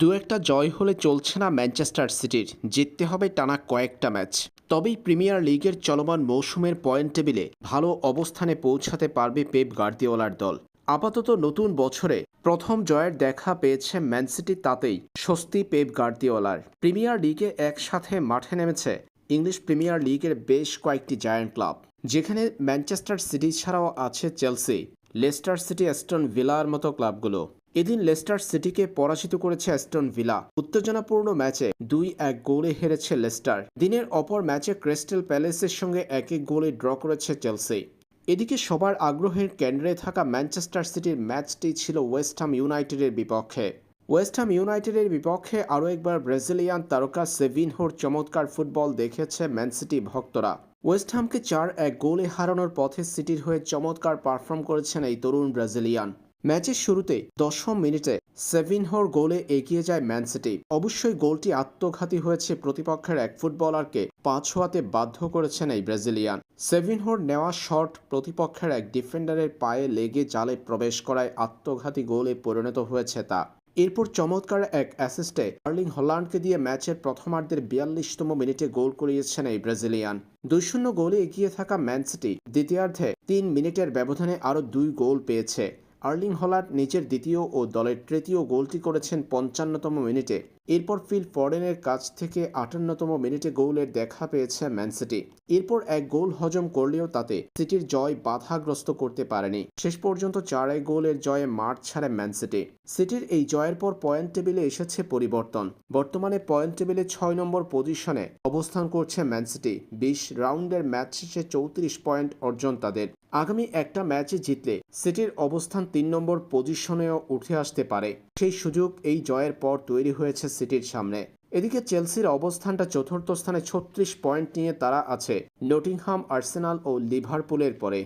দু একটা জয় হলে চলছে না ম্যানচেস্টার সিটির। জিততে হবে টানা কয়েকটা ম্যাচ। তবেই প্রিমিয়ার লিগের চলমান মৌসুমের পয়েন্ট টেবিলে ভালো অবস্থানে পৌঁছাতে পারবে পেপ গার্দিওলার দল। আপাতত নতুন বছরে প্রথম জয়ের দেখা পেয়েছে ম্যান সিটি তাতেই, স্বস্তি পেপ গার্দিওলার। প্রিমিয়ার লিগে একসাথে মাঠে নেমেছে ইংলিশ প্রিমিয়ার লিগের বেশ কয়েকটি জায়ান্ট ক্লাব। যেখানে ম্যানচেস্টার সিটি ছাড়াও আছে চেলসি, লেস্টার সিটি, অ্যাস্টন ভিলার মতো ক্লাবগুলো। এদিন লেস্টার সিটিকে পরাজিত করেছে অ্যাস্টন ভিলা। উত্তেজনাপূর্ণ ম্যাচে দুই এক গোলে হেরেছে লেস্টার। দিনের অপর ম্যাচে ক্রিস্টাল প্যালেসের সঙ্গে এক এক গোলে ড্র করেছে চেলসি। এদিকে সবার আগ্রহের কেন্দ্রে থাকা ম্যানচেস্টার সিটির ম্যাচটি ছিল ওয়েস্ট হাম ইউনাইটেডের বিপক্ষে। ওয়েস্ট হাম ইউনাইটেডের বিপক্ষে আরও একবার ব্রাজিলিয়ান তারকা সেভিনহোর চমৎকার ফুটবল দেখেছে ম্যান সিটি ভক্তরা। ওয়েস্ট হামকে চার এক গোলে হারানোর পথে সিটির হয়ে চমৎকার পারফর্ম করেছেন এই তরুণ ব্রাজিলিয়ান। ম্যাচের শুরুতে দশম মিনিটে সেভিনহোর গোলে এগিয়ে যায় ম্যান সিটি। অবশ্যই গোলটি আত্মঘাতী হয়েছে প্রতিপক্ষের এক ফুটবলারকে পাঁচ হওয়াতে বাধ্য করেছেন এই ব্রাজিলিয়ান। সেভিনহোর নেওয়া শট প্রতিপক্ষের এক ডিফেন্ডারের পায়ে লেগে জালে প্রবেশ করায় আত্মঘাতী গোলে পরিণত হয়েছে তা। এরপর চমৎকার এক অ্যাসিস্টে আর্লিং হল্যান্ডকে দিয়ে ম্যাচের প্রথমার্ধের বিয়াল্লিশতম মিনিটে গোল করিয়েছেন এই ব্রাজিলিয়ান। দুই শূন্য গোলে এগিয়ে থাকা ম্যান সিটি দ্বিতীয়ার্ধে তিন মিনিটের ব্যবধানে আরও দুই গোল পেয়েছে। আর্লিং হলার নিজের দ্বিতীয় ও দলের তৃতীয় গোলটি করেছেন পঞ্চান্নতম মিনিটে। এরপর ফিল ফরেনের কাছ থেকে আটান্নতম মিনিটে গোলের দেখা পেয়েছে ম্যানসিটি এরপর এক গোল হজম করলেও তাতে সিটির জয় বাধাগ্রস্ত করতে পারেনি। শেষ পর্যন্ত চার এক গোলের জয়ে মাঠ ছাড়ে ম্যানসিটি সিটির এই জয়ের পর পয়েন্ট টেবিলে এসেছে পরিবর্তন। বর্তমানে পয়েন্ট টেবিলে ছয় নম্বর পজিশনে অবস্থান করছে ম্যানসিটি বিশ রাউন্ডের ম্যাচ শেষে চৌত্রিশ পয়েন্ট অর্জন তাদের। আগামী একটা ম্যাচে জিতলে সিটির অবস্থান তিন নম্বর পজিশনেও উঠে আসতে পারে। সেই সুযোগ এই জয়ের পর তৈরি হয়েছে সিটির সামনে। এদিকে চেলসির অবস্থানটা চতুর্থ স্থানে ছত্রিশ পয়েন্ট নিয়ে তারা আছে, নটিংহাম, আর্সেনাল ও লিভারপুলের পরে।